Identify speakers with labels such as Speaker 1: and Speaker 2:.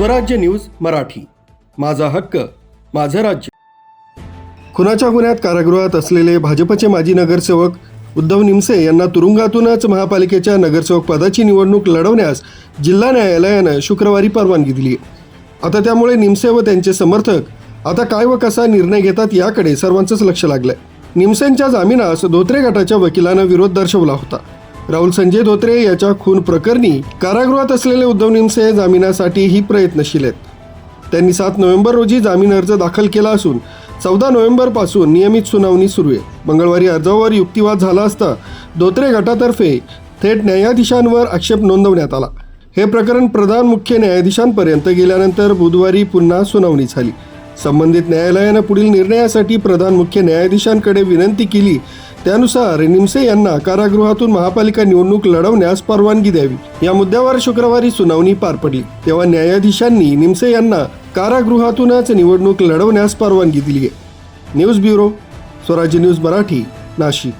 Speaker 1: स्वराज्य न्यूज मराठी. माझा हक्क माझं राज्य. खुनाच्या गुन्ह्यात कारागृहात असलेले भाजपचे माजी नगरसेवक उद्धव निमसे यांना तुरुंगातूनच महापालिकेच्या नगरसेवक पदाची निवडणूक लढवण्यास जिल्हा न्यायालयानं शुक्रवारी परवानगी दिली आता त्यामुळे निमसे व त्यांचे समर्थक आता काय व कसा निर्णय घेतात याकडे सर्वांचंच लक्ष लागलंय. निमसेंच्या जामिनास धोत्रे गटाच्या वकिलानं विरोध दर्शवला होता. राहुल संजय धोत्रे याच्या खून प्रकरणी कारागृहात असलेले उद्धव निमसे जामिनासाठीही प्रयत्नशील आहेत. त्यांनी सात नोव्हेंबर रोजी जामीन अर्ज दाखल केला असून चौदा नोव्हेंबरपासून नियमित सुनावणी सुरू आहे. मंगळवारी अर्जावर युक्तिवाद झाला असता धोत्रे गटातर्फे थेट न्यायाधीशांवर आक्षेप नोंदवण्यात आला. हे प्रकरण प्रधान मुख्य न्यायाधीशांपर्यंत गेल्यानंतर बुधवारी पुन्हा सुनावणी झाली. संबंधित न्यायालयानं पुढील निर्णयासाठी प्रधान मुख्य न्यायाधीशांकडे विनंती केली त्यानुसार निमसे यांना कारागृहातून महापालिका निवडणूक लढवण्यास परवानगी द्यावी. या मुद्द्यावर शुक्रवारी सुनावणी पार पडली. तेव्हा न्यायाधीशांनी निमसे यांना कारागृहातूनच निवडणूक लढवण्यास परवानगी दिली आहे news bureau Swarajya news Marathi Nashik.